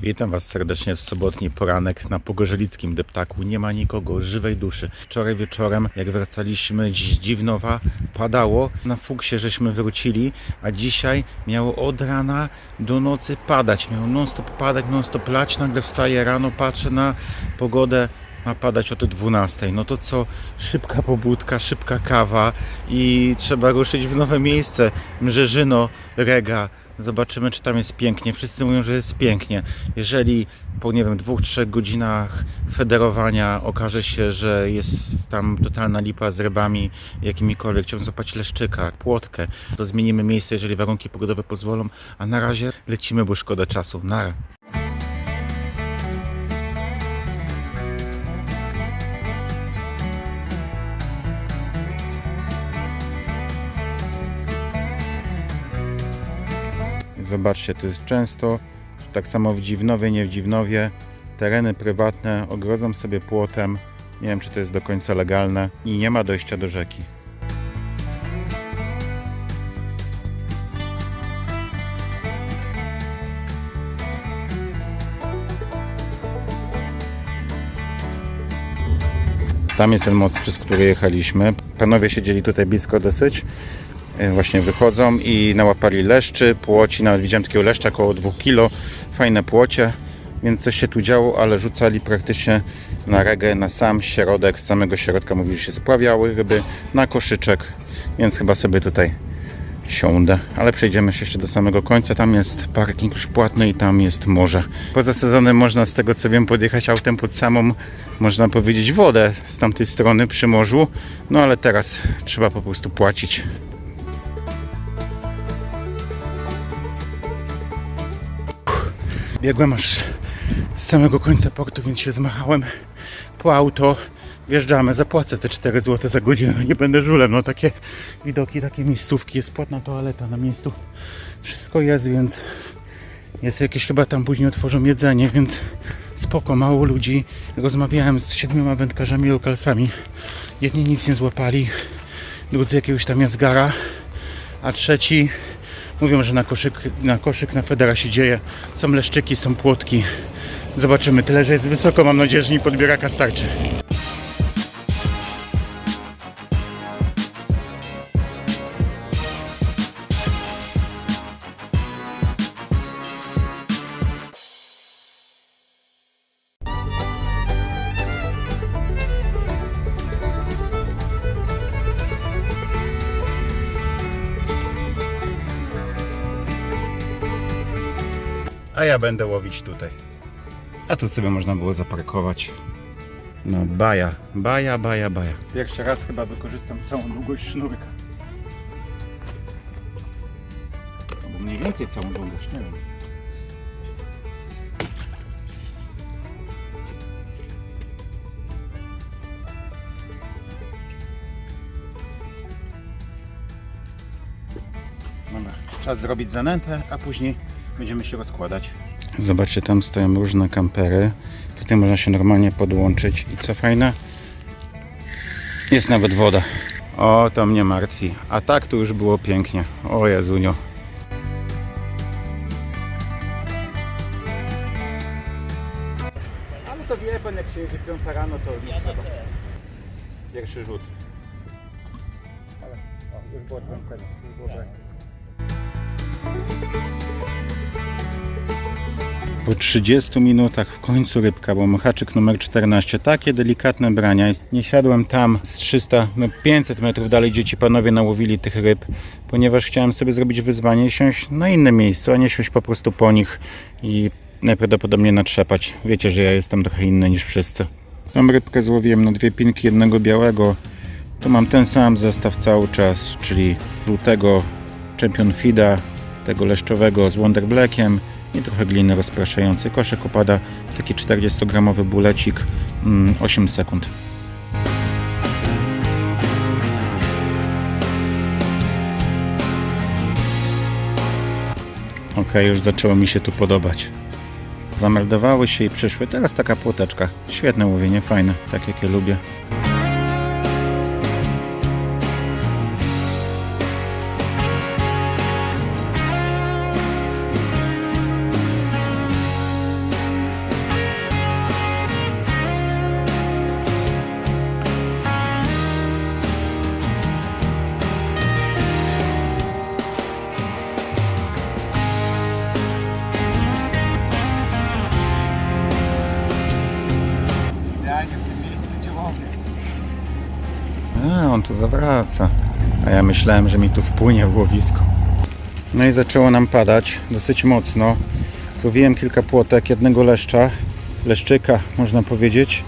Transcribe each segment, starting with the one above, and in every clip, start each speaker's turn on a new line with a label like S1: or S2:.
S1: Witam Was serdecznie w sobotni poranek na Pogorzelickim Deptaku. Nie ma nikogo, żywej duszy. Wczoraj wieczorem, jak wracaliśmy z Dziwnowa, padało. Na fuksie żeśmy wrócili, a dzisiaj miało od rana do nocy padać. Miało non-stop padać, non-stop lać. Nagle wstaję rano, patrzę na pogodę. Ma padać o te 12. No to co? Szybka pobudka, szybka kawa i trzeba ruszyć w nowe miejsce. Mrzeżyno, Rega. Zobaczymy, czy tam jest pięknie. Wszyscy mówią, że jest pięknie. Jeżeli po, nie wiem, dwóch, trzech godzinach federowania okaże się, że jest tam totalna lipa z rybami jakimikolwiek, chciałbym złapać leszczyka, płotkę, to zmienimy miejsce, jeżeli warunki pogodowe pozwolą, a na razie lecimy, bo szkoda czasu. Nara. Zobaczcie, to jest często, tak samo w Dziwnowie, nie w Dziwnowie, tereny prywatne ogrodzą sobie płotem. Nie wiem, czy to jest do końca legalne i nie ma dojścia do rzeki. Tam jest ten most, przez który jechaliśmy. Panowie siedzieli tutaj blisko dosyć. E, Właśnie wychodzą i nałapali leszczy, płoci. Nawet widziałem takiego leszcza około 2 kg. Fajne płocie, więc coś się tu działo, ale rzucali praktycznie na regę, na sam środek, z samego środka mówili, że się sprawiały ryby, na koszyczek, więc chyba sobie tutaj siądę, ale przejdziemy się jeszcze do samego końca. Tam jest parking już płatny i tam jest morze. Poza sezonem można, z tego co wiem, podjechać autem pod samą, można powiedzieć, wodę z tamtej strony przy morzu. No ale teraz trzeba po prostu płacić. Biegłem aż z samego końca portu, więc się zmachałem po auto. Wjeżdżamy, zapłacę te 4 zł za godzinę, nie będę żulem. No takie widoki, takie miejscówki, jest płatna toaleta na miejscu. Wszystko jest, więc jest jakieś chyba tam później otworzą jedzenie, więc spoko, mało ludzi. Rozmawiałem z siedmioma wędkarzami lokalsami. Jedni nic nie złapali, drudzy jakiegoś tam jazgara, a trzeci mówią, że na koszyk, na koszyk na Federa się dzieje. Są leszczyki, są płotki. Zobaczymy. Tyle, że jest wysoko. Mam nadzieję, że mi podbieraka starczy. A ja będę łowić tutaj. A tu sobie można było zaparkować. No baja, baja, baja, baja. Pierwszy raz chyba wykorzystam całą długość sznurka. Albo mniej więcej całą długość, nie wiem. Dobra, czas zrobić zanętę, a później będziemy się rozkładać. Zobaczcie, tam stoją różne kampery. Tutaj można się normalnie podłączyć. I co fajne? Jest nawet woda. O, to mnie martwi. A tak to już było pięknie. O Jezunio. Ale to wie pan, jak się jedzie piąta rano, to nie trzeba. Pierwszy rzut. Ale, o, już było trącenie, już było branie. Po 30 minutach w końcu rybka, bo haczyk numer 14. Takie delikatne brania. Nie siadłem tam z 300, no 500 metrów dalej, gdzie ci panowie nałowili tych ryb, ponieważ chciałem sobie zrobić wyzwanie i siąść na innym miejscu, a nie siąść po prostu po nich i najprawdopodobniej natrzepać. Wiecie, że ja jestem trochę inny niż wszyscy. Mam rybkę złowiłem na dwie pinki jednego białego. Tu mam ten sam zestaw cały czas, czyli żółtego Champion Fida, tego leszczowego z Wonder Blackiem i trochę gliny rozpraszającej. Koszyk opada taki 40-gramowy bulecik, mm, 8 sekund. Ok, już zaczęło mi się tu podobać. Zameldowały się i przyszły. Teraz taka płoteczka. Świetne łowienie, fajne, tak jak ja lubię. Zawraca. A ja myślałem, że mi tu wpłynie w łowisko. No i zaczęło nam padać dosyć mocno. Złowiłem kilka płotek, jednego leszcza, leszczyka można powiedzieć.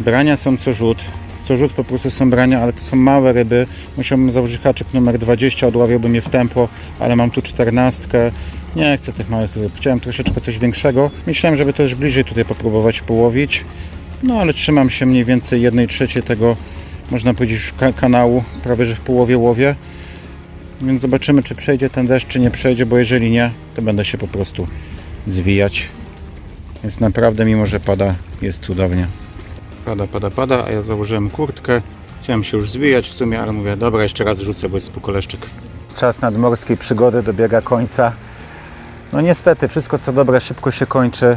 S1: Brania są co rzut. Co rzut po prostu są brania, ale to są małe ryby. Musiałbym założyć haczyk numer 20, odławiałbym je w tempo, ale mam tu 14. Nie chcę tych małych ryb. Chciałem troszeczkę coś większego. Myślałem, żeby też bliżej tutaj popróbować połowić. No ale trzymam się mniej więcej 1 trzeciej tego, można powiedzieć, ka- kanału. Prawie, że w połowie łowię. Więc zobaczymy, czy przejdzie ten deszcz, czy nie przejdzie, bo jeżeli nie, to będę się po prostu zwijać. Więc naprawdę, mimo że pada, jest cudownie. Pada, pada, pada, a ja założyłem kurtkę. Chciałem się już zwijać w sumie, ale mówię, dobra, jeszcze raz rzucę, bo jest spokoleszczyk. Czas nadmorskiej przygody dobiega końca. No niestety, wszystko co dobre szybko się kończy.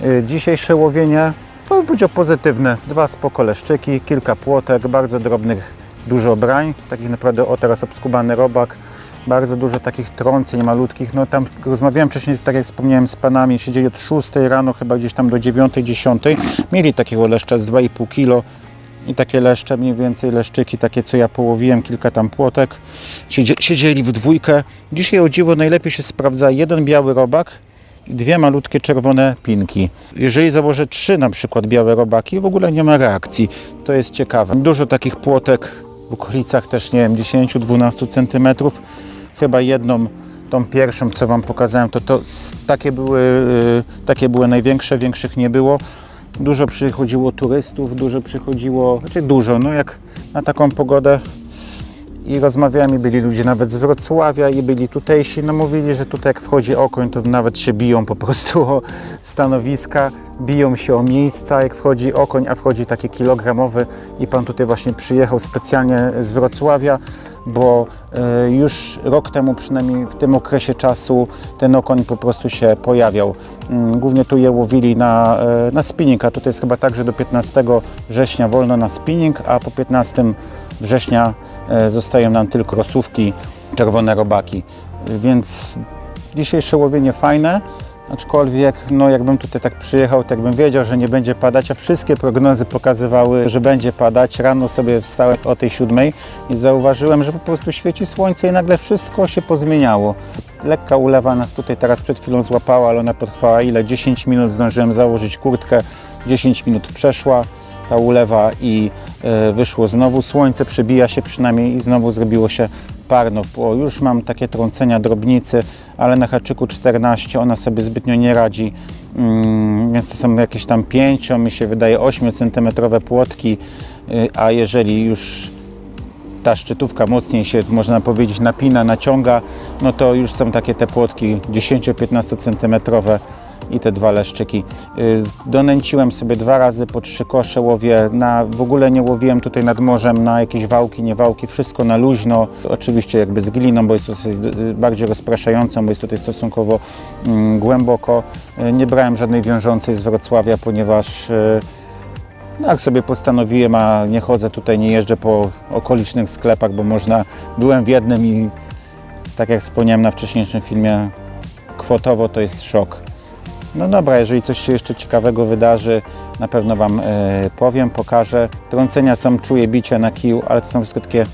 S1: Yy, Dzisiejsze łowienie to będzie pozytywne. Dwa spokoleszczyki, kilka płotek, bardzo drobnych, dużo brań, takich naprawdę, o teraz obskubany robak, bardzo dużo takich trąceń malutkich. No tam rozmawiałem wcześniej, tak jak wspomniałem, z panami, siedzieli od 6 rano chyba gdzieś tam do 9, 10. Mieli takiego leszcza z 2,5 kg i takie leszcze, mniej więcej leszczyki, takie co ja połowiłem, kilka tam płotek. Siedzie, siedzieli w dwójkę. Dzisiaj o dziwo najlepiej się sprawdza jeden biały robak dwie malutkie czerwone pinki. Jeżeli założę trzy na przykład białe robaki, w ogóle nie ma reakcji. To jest ciekawe. Dużo takich płotek w okolicach też, nie wiem, 10-12 cm. Chyba jedną, tą pierwszą, co Wam pokazałem, to, to takie były, y, takie były największe, większych nie było. Dużo przychodziło turystów, dużo przychodziło, znaczy dużo, no jak na taką pogodę i rozmawiałem i byli ludzie nawet z Wrocławia i byli tutejsi, no mówili, że tutaj jak wchodzi okoń, to nawet się biją po prostu o stanowiska, biją się o miejsca, jak wchodzi okoń, a wchodzi taki kilogramowy i pan tutaj właśnie przyjechał specjalnie z Wrocławia, bo e, już rok temu przynajmniej w tym okresie czasu ten okoń po prostu się pojawiał. Mm, Głównie tu je łowili na, e, na spinning, a tutaj jest chyba tak, że do 15 września wolno na spinning, a po 15 września zostają nam tylko rosówki, czerwone robaki. Więc dzisiejsze łowienie fajne, aczkolwiek no jakbym tutaj tak przyjechał, tak bym wiedział, że nie będzie padać, a wszystkie prognozy pokazywały, że będzie padać. Rano sobie wstałem o tej siódmej i zauważyłem, że po prostu świeci słońce i nagle wszystko się pozmieniało. Lekka ulewa nas tutaj teraz przed chwilą złapała, ale ona potrwała ile? 10 minut, zdążyłem założyć kurtkę, 10 minut przeszła ta ulewa i e, wyszło znowu słońce, przebija się przynajmniej i znowu zrobiło się parno. Bo już mam takie trącenia drobnicy, ale na haczyku 14 ona sobie zbytnio nie radzi, mm, więc to są jakieś tam 5, mi się wydaje 8 cm płotki, y, a jeżeli już ta szczytówka mocniej się, można powiedzieć, napina, naciąga, no to już są takie te płotki 10-15 cm i te dwa leszczyki. Y, Donęciłem sobie dwa razy po trzy kosze łowię, na, w ogóle nie łowiłem tutaj nad morzem na jakieś wałki, nie wałki, wszystko na luźno, oczywiście jakby z gliną, bo jest to y, bardziej rozpraszającą, bo jest tutaj stosunkowo mm, głęboko. Y, Nie brałem żadnej wiążącej z Wrocławia, ponieważ no jak sobie postanowiłem, a nie chodzę tutaj, nie jeżdżę po okolicznych sklepach, bo można, byłem w jednym i tak jak wspomniałem na wcześniejszym filmie, kwotowo to jest szok. No dobra, jeżeli coś się jeszcze ciekawego wydarzy, na pewno Wam e, powiem, pokażę. Trącenia są, czuję bicie na kiju, ale to są wszystko takie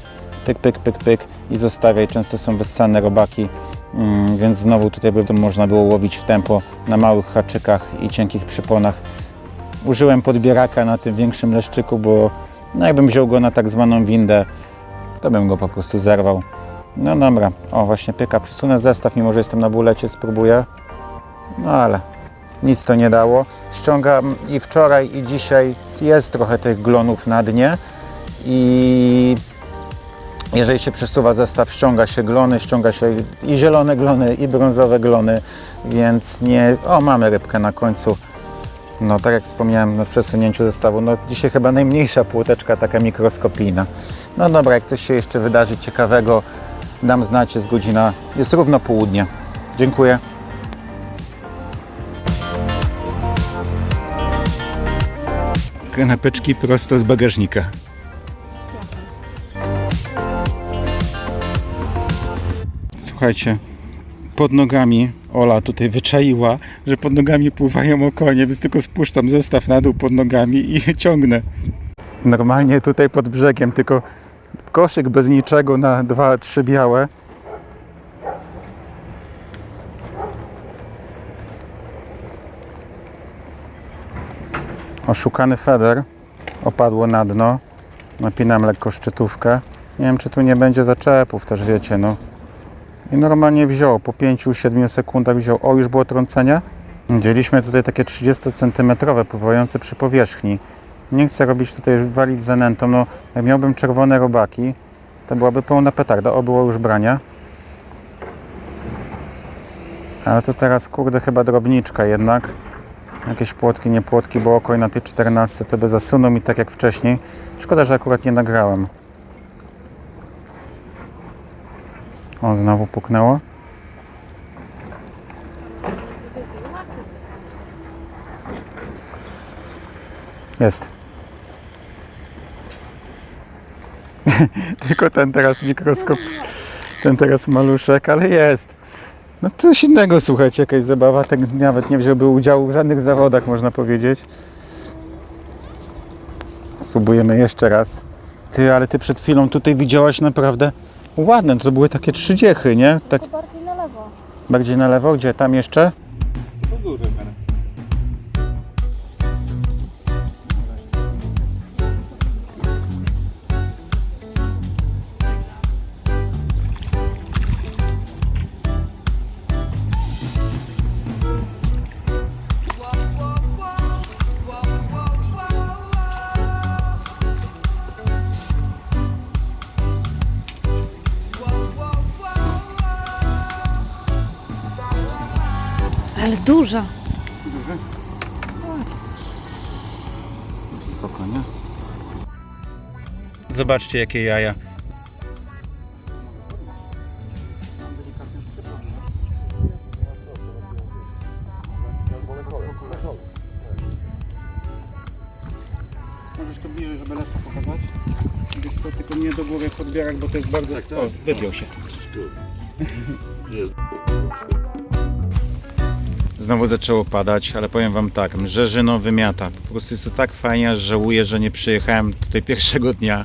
S1: pyk, pyk, pyk, pyk i zostawiaj. Często są wyssane robaki, mm, więc znowu tutaj by można było łowić w tempo na małych haczykach i cienkich przyponach. Użyłem podbieraka na tym większym leszczyku, bo no jakbym wziął go na tak zwaną windę, to bym go po prostu zerwał. No dobra, o właśnie pyka, przysunę zestaw, mimo że jestem na bulecie, spróbuję. No ale nic to nie dało. Ściągam i wczoraj i dzisiaj jest trochę tych glonów na dnie i jeżeli się przesuwa zestaw, ściąga się glony, ściąga się i zielone glony, i brązowe glony, więc nie... O, mamy rybkę na końcu. No tak jak wspomniałem na przesunięciu zestawu, no dzisiaj chyba najmniejsza płoteczka taka mikroskopijna. No dobra, jak coś się jeszcze wydarzy ciekawego, dam znać, jest godzina, jest równo południe. Dziękuję. Kanapeczki prosto z bagażnika. Słuchajcie, pod nogami Ola tutaj wyczaiła, że pod nogami pływają okonie, więc tylko spuszczam zestaw na dół pod nogami i ciągnę. Normalnie tutaj pod brzegiem, tylko koszyk bez niczego na dwa, trzy białe. Oszukany feder opadło na dno. Napinam lekko szczytówkę. Nie wiem, czy tu nie będzie zaczepów, też wiecie, no. I normalnie wziął, po 5-7 sekundach wziął. O, już było trącenie? Wzięliśmy tutaj takie 30 cm pływające przy powierzchni. Nie chcę robić tutaj walić zanętą. No, jak miałbym czerwone robaki, to byłaby pełna petarda. O, było już brania. Ale to teraz, kurde, chyba drobniczka jednak. Jakieś płotki, nie płotki, bo oko i na tej 14 to by zasunął mi tak jak wcześniej. Szkoda, że akurat nie nagrałem. O, znowu puknęło. Jest. Tylko ten teraz mikroskop, ten teraz maluszek, ale jest. No coś innego, słuchajcie, jakaś zabawa. Ten nawet nie wziąłby udziału w żadnych zawodach, można powiedzieć. Spróbujemy jeszcze raz. Ty, ale ty przed chwilą tutaj widziałaś naprawdę ładne. To były takie trzydziechy, nie? Tak
S2: bardziej na lewo.
S1: bardziej na lewo. Gdzie? Tam jeszcze?
S2: Ale duża.
S1: Duży? Już spokojnie. Zobaczcie jakie jaja. Możesz to bliżej, żeby leszka pokazać? Wiesz co, tylko nie do głowy w podbierak, bo to jest bardzo... O, wypiął się. Znowu zaczęło padać, ale powiem Wam tak, Mrzeżyno wymiata. Po prostu jest to tak fajnie, aż żałuję, że nie przyjechałem tutaj pierwszego dnia.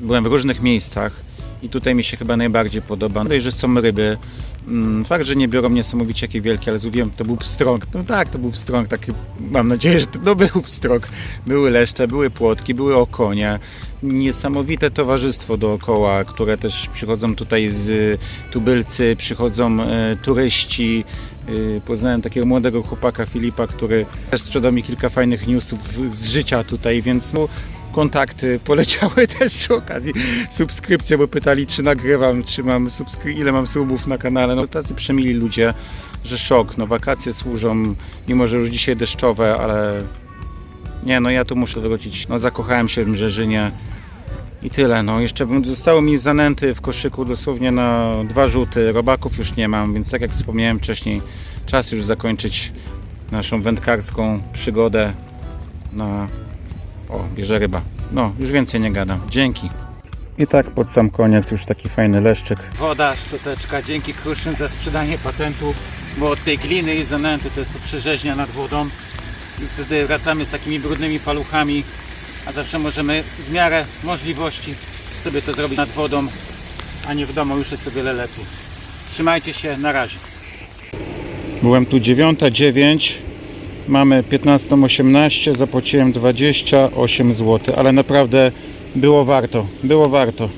S1: Byłem w różnych miejscach i tutaj mi się chyba najbardziej podoba. Tutaj, że są ryby. Mm, Fakt, że nie biorą niesamowicie jakie wielkie, ale złowiłem, to był pstrąg. No tak, to był pstrąg, taki, mam nadzieję, że to no, był pstrąg. Były leszcze, były płotki, były okonie. Niesamowite towarzystwo dookoła, które też przychodzą tutaj z y, tubylcy, przychodzą e, turyści. Y, Poznałem takiego młodego chłopaka Filipa, który też sprzedał mi kilka fajnych newsów z życia tutaj, więc no, kontakty poleciały też przy okazji subskrypcje, bo pytali czy nagrywam, czy mam ile mam subów na kanale. No tacy przemili ludzie, że szok. No wakacje służą, mimo że już dzisiaj deszczowe, ale nie no ja tu muszę wrócić. No zakochałem się w Mrzeżynie. I tyle, no jeszcze zostało mi zanęty w koszyku dosłownie na dwa rzuty, robaków już nie mam, więc tak jak wspomniałem wcześniej, czas już zakończyć naszą wędkarską przygodę na... O, bierze ryba. No, już więcej nie gadam. Dzięki. I tak pod sam koniec już taki fajny leszczyk. Woda, szczoteczka, dzięki Kruszyn za sprzedanie patentu, bo od tej gliny i zanęty to jest to przerzeźnia nad wodą i wtedy wracamy z takimi brudnymi paluchami a zawsze możemy w miarę możliwości sobie to zrobić nad wodą, a nie w domu, już jest o wiele lepiej. Trzymajcie się, na razie. Byłem tu 9.09, mamy 15.18, zapłaciłem 28 zł, ale naprawdę było warto, było warto.